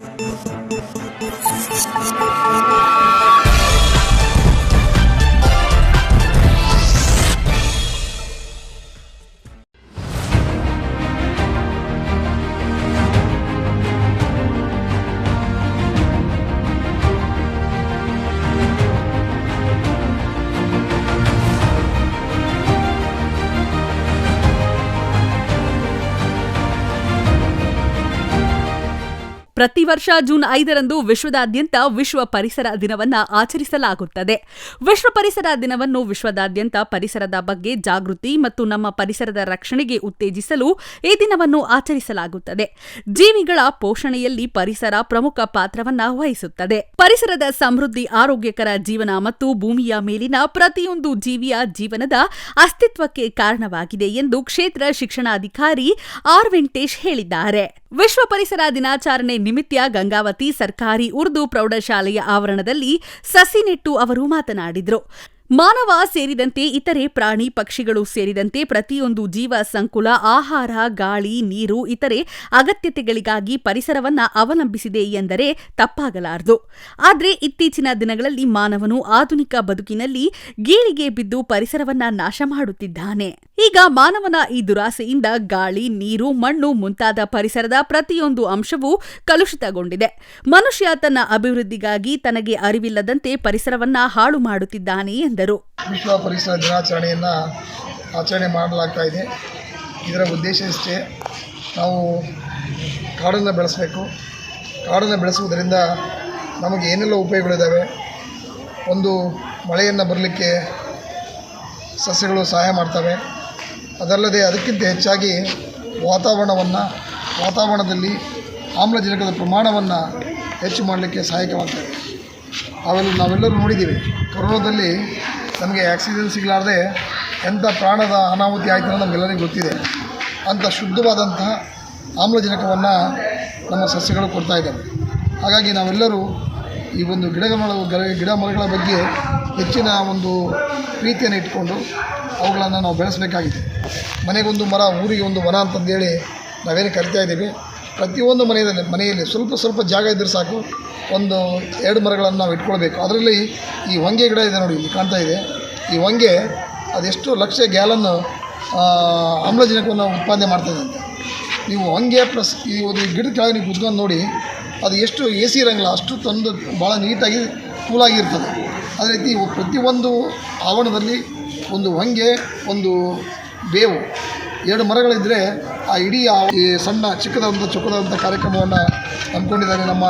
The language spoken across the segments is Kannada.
you ಪ್ರತಿ ವರ್ಷ ಜೂನ್ ಐದರಂದು ವಿಶ್ವದಾದ್ಯಂತ ವಿಶ್ವ ಪರಿಸರ ದಿನವನ್ನು ಆಚರಿಸಲಾಗುತ್ತದೆ. ವಿಶ್ವ ಪರಿಸರ ದಿನವನ್ನು ವಿಶ್ವದಾದ್ಯಂತ ಪರಿಸರದ ಬಗ್ಗೆ ಜಾಗೃತಿ ಮತ್ತು ನಮ್ಮ ಪರಿಸರದ ರಕ್ಷಣೆಗೆ ಉತ್ತೇಜಿಸಲು ಈ ದಿನವನ್ನು ಆಚರಿಸಲಾಗುತ್ತದೆ. ಜೀವಿಗಳ ಪೋಷಣೆಯಲ್ಲಿ ಪರಿಸರ ಪ್ರಮುಖ ಪಾತ್ರವನ್ನು ವಹಿಸುತ್ತದೆ. ಪರಿಸರದ ಸಮೃದ್ಧಿ, ಆರೋಗ್ಯಕರ ಜೀವನ ಮತ್ತು ಭೂಮಿಯ ಮೇಲಿನ ಪ್ರತಿಯೊಂದು ಜೀವಿಯ ಜೀವನದ ಅಸ್ತಿತ್ವಕ್ಕೆ ಕಾರಣವಾಗಿದೆ ಎಂದು ಕ್ಷೇತ್ರ ಶಿಕ್ಷಣಾಧಿಕಾರಿ ಆರ್ ವೆಂಕಟೇಶ್ ಹೇಳಿದ್ದಾರೆ. ವಿಶ್ವ ಪರಿಸರ ದಿನಾಚರಣೆ ನಿಮಿತ್ತ ಗಂಗಾವತಿ ಸರ್ಕಾರಿ ಉರ್ದು ಪ್ರೌಢಶಾಲೆಯ ಆವರಣದಲ್ಲಿ ಸಸಿ ನೆಟ್ಟು ಅವರು ಮಾತನಾಡಿದರು. ಮಾನವ ಸೇರಿದಂತೆ ಇತರೆ ಪ್ರಾಣಿ ಪಕ್ಷಿಗಳು ಸೇರಿದಂತೆ ಪ್ರತಿಯೊಂದು ಜೀವ, ಸಂಕುಲ, ಆಹಾರ, ಗಾಳಿ, ನೀರು, ಇತರೆ ಅಗತ್ಯತೆಗಳಿಗಾಗಿ ಪರಿಸರವನ್ನ ಅವಲಂಬಿಸಿದೆ ಎಂದರೆ ತಪ್ಪಾಗಲಾರದು. ಆದರೆ ಇತ್ತೀಚಿನ ದಿನಗಳಲ್ಲಿ ಮಾನವನು ಆಧುನಿಕ ಬದುಕಿನಲ್ಲಿ ಗೀಳಿಗೆ ಬಿದ್ದು ಪರಿಸರವನ್ನ ನಾಶ ಮಾಡುತ್ತಿದ್ದಾನೆ. ಈಗ ಮಾನವನ ಈ ದುರಾಸೆಯಿಂದ ಗಾಳಿ, ನೀರು, ಮಣ್ಣು ಮುಂತಾದ ಪರಿಸರದ ಪ್ರತಿಯೊಂದು ಅಂಶವೂ ಕಲುಷಿತಗೊಂಡಿದೆ. ಮನುಷ್ಯ ತನ್ನ ಅಭಿವೃದ್ಧಿಗಾಗಿ ತನಗೆ ಅರಿವಿಲ್ಲದಂತೆ ಪರಿಸರವನ್ನ ಹಾಳು ಮಾಡುತ್ತಿದ್ದಾನೆ ಎಂದರು. ವಿಶ್ವ ಪರಿಸರ ದಿನಾಚರಣೆಯನ್ನು ಆಚರಣೆ ಮಾಡಲಾಗ್ತಾ ಇದೆ. ಇದರ ಉದ್ದೇಶ ಇಷ್ಟೇ, ನಾವು ಕಾಡನ್ನು ಬೆಳೆಸಬೇಕು. ಕಾಡನ್ನು ಬೆಳೆಸುವುದರಿಂದ ನಮಗೆ ಏನೆಲ್ಲ ಉಪಯೋಗಗಳಿದ್ದಾವೆ ಒಂದು, ಮಳೆಯನ್ನು ಬರಲಿಕ್ಕೆ ಸಸ್ಯಗಳು ಸಹಾಯ ಮಾಡ್ತವೆ. ಅದಲ್ಲದೆ ಅದಕ್ಕಿಂತ ಹೆಚ್ಚಾಗಿ ವಾತಾವರಣವನ್ನು, ವಾತಾವರಣದಲ್ಲಿ ಆಮ್ಲಜನಕದ ಪ್ರಮಾಣವನ್ನು ಹೆಚ್ಚು ಮಾಡಲಿಕ್ಕೆ ಸಹಾಯಕವಾಗ್ತದೆ ಅವೆಲ್ಲ ನಾವೆಲ್ಲರೂ ನೋಡಿದ್ದೀವಿ. ಕೊರೋನಾದಲ್ಲಿ ನಮಗೆ ಆಕ್ಸಿಜನ್ ಸಿಗಲಾರ್ದೆ ಎಂಥ ಪ್ರಾಣದ ಅನಾಹುತಿ ಆಯಿತು ಅನ್ನೋದು ನಮಗೆಲ್ಲರಿಗೂ ಗೊತ್ತಿದೆ. ಅಂಥ ಶುದ್ಧವಾದಂತಹ ಆಮ್ಲಜನಕವನ್ನು ನಮ್ಮ ಸಸ್ಯಗಳು ಕೊಡ್ತಾ ಇದ್ದಾವೆ. ಹಾಗಾಗಿ ನಾವೆಲ್ಲರೂ ಈ ಒಂದು ಗಿಡಗಳ ಗಿಡ ಮರಗಳ ಬಗ್ಗೆ ಹೆಚ್ಚಿನ ಒಂದು ಪ್ರೀತಿಯನ್ನು ಇಟ್ಕೊಂಡು ಅವುಗಳನ್ನು ನಾವು ಬೆಳೆಸಬೇಕಾಗಿದೆ. ಮನೆಗೊಂದು ಮರ, ಊರಿಗೆ ಒಂದು ಮರ ಅಂತಂದೇಳಿ ನಾವೇನು ಕರಿತಾ ಇದ್ದೀವಿ. ಪ್ರತಿಯೊಂದು ಮನೆಯಲ್ಲಿ ಮನೆಯಲ್ಲಿ ಸ್ವಲ್ಪ ಸ್ವಲ್ಪ ಜಾಗ ಇದ್ದರೆ ಸಾಕು. ಒಂದು ಎರಡು ಮರಗಳನ್ನು ನಾವು ಇಟ್ಕೊಳ್ಬೇಕು. ಅದರಲ್ಲಿ ಈ ಹೊಂಗೆ ಗಿಡ ಇದೆ ನೋಡಿ, ಇಲ್ಲಿ ಕಾಣ್ತಾ ಇದೆ. ಈ ಹೊಂಗೆ ಅದೆಷ್ಟು ಲಕ್ಷ ಗ್ಯಾಲನ್ನು ಆಮ್ಲಜನಕವನ್ನು ಉತ್ಪಾದನೆ ಮಾಡ್ತದೆ ಅಂತ. ನೀವು ಹೊಂಗೆ ಪ್ಲಸ್ ಈ ಒಂದು ಗಿಡದ ಕೆಳಗೆ ನೀವು ಕುತ್ಕೊಂಡು ನೋಡಿ, ಅದು ಎಷ್ಟು ಎ ಸಿ ಇರೋಂಗಿಲ್ಲ, ಅಷ್ಟು ತಂದು ಭಾಳ ನೀಟಾಗಿ ಕೂಲಾಗಿರ್ತದೆ. ಅದೇ ರೀತಿ ಪ್ರತಿಯೊಂದು ಆವರಣದಲ್ಲಿ ಒಂದು ಹೊಂಗೆ, ಒಂದು ಬೇವು, ಎರಡು ಮರಗಳಿದ್ದರೆ ಆ ಇಡೀ ಸಣ್ಣ ಚಿಕ್ಕದಾದಂಥ ಚೊಕ್ಕದಾದಂಥ ಕಾರ್ಯಕ್ರಮವನ್ನು ಹಮ್ಮಿಕೊಂಡಿದ್ದಾರೆ ನಮ್ಮ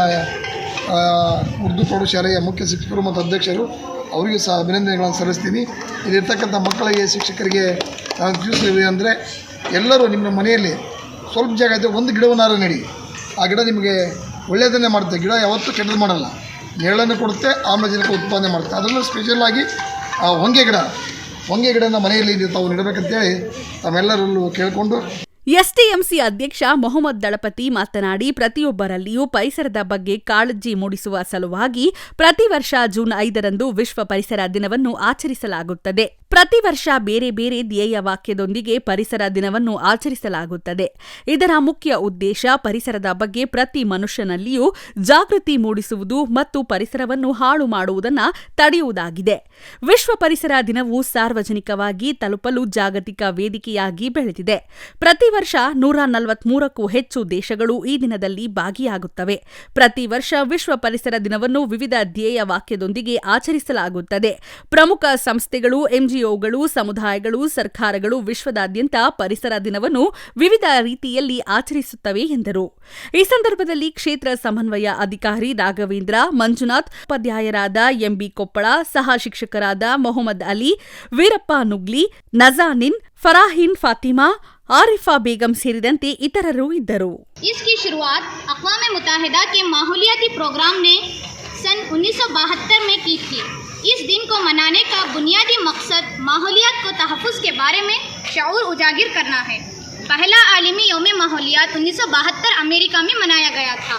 ಉರ್ದು ಪ್ರೌಢಶಾಲೆಯ ಮುಖ್ಯ ಶಿಕ್ಷಕರು ಮತ್ತು ಅಧ್ಯಕ್ಷರು, ಅವರಿಗೂ ಸಹ ಅಭಿನಂದನೆಗಳನ್ನು ಸಲ್ಲಿಸ್ತೀನಿ. ಇಲ್ಲಿರ್ತಕ್ಕಂಥ ಮಕ್ಕಳಿಗೆ, ಶಿಕ್ಷಕರಿಗೆ ನಾನು ತಿಳಿಸಿದ್ವಿ ಅಂದರೆ ಎಲ್ಲರೂ ನಿಮ್ಮ ಮನೆಯಲ್ಲಿ ಸ್ವಲ್ಪ ಜಾಗ ಇದ್ದರೆ ಒಂದು ಗಿಡವನ್ನಾರು ನೆಡಿ. ಆ ಗಿಡ ನಿಮಗೆ ಒಳ್ಳೆಯದನ್ನೇ ಮಾಡುತ್ತೆ. ಗಿಡ ಯಾವತ್ತೂ ಕೆಟ್ಟದ್ದು ಮಾಡಲ್ಲ. ನೆರಳನ್ನು ಕೊಡುತ್ತೆ, ಆಮ್ಲಜನಕ ಉತ್ಪಾದನೆ ಮಾಡುತ್ತೆ. ಅದರಲ್ಲೂ ಸ್ಪೆಷಲಾಗಿ ಆ, ಹೊಂಗೆ ಗಿಡ. ಹೊಂಗೆ ಗಿಡನ ಮನೆಯಲ್ಲಿ ತಾವು ನೆಡಬೇಕಂತೇಳಿ ತಾವೆಲ್ಲರಲ್ಲೂ ಕೇಳಿಕೊಂಡು ಎಸ್ಟಿಎಂಸಿ ಅಧ್ಯಕ್ಷ ಮೊಹಮ್ಮದ್ ದಳಪತಿ ಮಾತನಾಡಿ, ಪ್ರತಿಯೊಬ್ಬರಲ್ಲಿಯೂ ಪರಿಸರದ ಬಗ್ಗೆ ಕಾಳಜಿ ಮೂಡಿಸುವ ಸಲುವಾಗಿ ಪ್ರತಿ ವರ್ಷ ಜೂನ್ ಐದರಂದು ವಿಶ್ವ ಪರಿಸರ ದಿನವನ್ನು ಆಚರಿಸಲಾಗುತ್ತದೆ. ಪ್ರತಿ ವರ್ಷ ಬೇರೆ ಬೇರೆ ಧ್ಯೇಯ ವಾಕ್ಯದೊಂದಿಗೆ ಪರಿಸರ ದಿನವನ್ನು ಆಚರಿಸಲಾಗುತ್ತದೆ. ಇದರ ಮುಖ್ಯ ಉದ್ದೇಶ ಪರಿಸರದ ಬಗ್ಗೆ ಪ್ರತಿ ಮನುಷ್ಯನಲ್ಲಿಯೂ ಜಾಗೃತಿ ಮೂಡಿಸುವುದು ಮತ್ತು ಪರಿಸರವನ್ನು ಹಾಳು ಮಾಡುವುದನ್ನು ತಡೆಯುವುದಾಗಿದೆ. ವಿಶ್ವ ಪರಿಸರ ದಿನವು ಸಾರ್ವಜನಿಕವಾಗಿ ತಲುಪಲು ಜಾಗತಿಕ ವೇದಿಕೆಯಾಗಿ ಬೆಳೆದಿದೆ. ಪ್ರತಿ ವರ್ಷ ನೂರ ನಲವತ್ಮೂರಕ್ಕೂ ಹೆಚ್ಚು ದೇಶಗಳು ಈ ದಿನದಲ್ಲಿ ಭಾಗಿಯಾಗುತ್ತವೆ. ಪ್ರತಿ ವರ್ಷ ವಿಶ್ವ ಪರಿಸರ ದಿನವನ್ನು ವಿವಿಧ ಧ್ಯೇಯ ವಾಕ್ಯದೊಂದಿಗೆ ಆಚರಿಸಲಾಗುತ್ತದೆ. ಪ್ರಮುಖ ಸಂಸ್ಥೆಗಳು ಎಂಜಿಒಗಳು ಸಮುದಾಯಗಳು ಸರ್ಕಾರಗಳು ವಿಶ್ವದಾದ್ಯಂತ ಪರಿಸರ ದಿನವನ್ನು ವಿವಿಧ ರೀತಿಯಲ್ಲಿ ಆಚರಿಸುತ್ತವೆ ಎಂದರು ಈ ಸಂದರ್ಭದಲ್ಲಿ ಕ್ಷೇತ್ರ ಸಮನ್ವಯ ಅಧಿಕಾರಿ ರಾಘವೇಂದ್ರ ಮಂಜುನಾಥ್ ಉಪಾಧ್ಯಾಯರಾದ ಎಂಬಿ ಕೊಪ್ಪಳ ಸಹ ಶಿಕ್ಷಕರಾದ ಮೊಹಮ್ಮದ್ ಅಲಿ ವೀರಪ್ಪ ನುಗ್ಲಿ ನಜಾನಿನ್ ಫರಾಹಿನ್ ಫಾತಿಮಾ ಆರಿಫಾ ಬೇಗಂ ಸೇರಿದಂತೆ ಇತರರು ಇದ್ದರು इसकी शुरुआत अकवाम मुतहदा के माहौलियाती प्रोग्राम ने सन 1972 में की थी इस दिन को मनाने का बुनियादी मकसद माहौलियात को तहफ़ के बारे में शऊर उजागर करना है। पहला आलमी योम माहौलियात 1972 अमेरिका में मनाया गया था।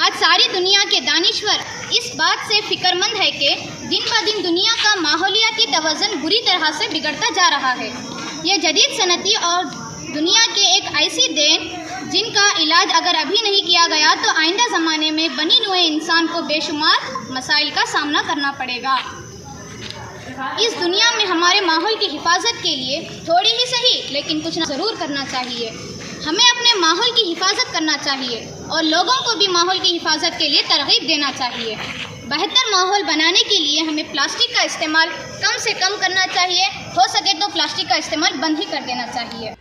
आज सारी दुनिया के दानश्वर इस बात से फिक्रमंद है कि दिन ब दिन दुनिया का माहौलियाती तोज़न बुरी तरह से बिगड़ता जा रहा है। यह जदीद सनती और दुनिया के एक ऐसी देन जिनका इलाज अगर अभी नहीं किया गया तो आइंदा ज़माने में बनी हुए इंसान को बेशुमार मसाइल का सामना करना पड़ेगा। इस दुनिया में हमारे माहौल की हिफाजत के लिए थोड़ी ही सही, लेकिन कुछ ना ज़रूर करना चाहिए। हमें अपने माहौल की हिफाजत करना चाहिए और लोगों को भी माहौल की हिफाजत के लिए तरगीब देना चाहिए। बेहतर माहौल बनाने के लिए हमें प्लास्टिक का इस्तेमाल कम से कम करना चाहिए। हो सके तो प्लास्टिक का इस्तेमाल बंद ही कर देना चाहिए।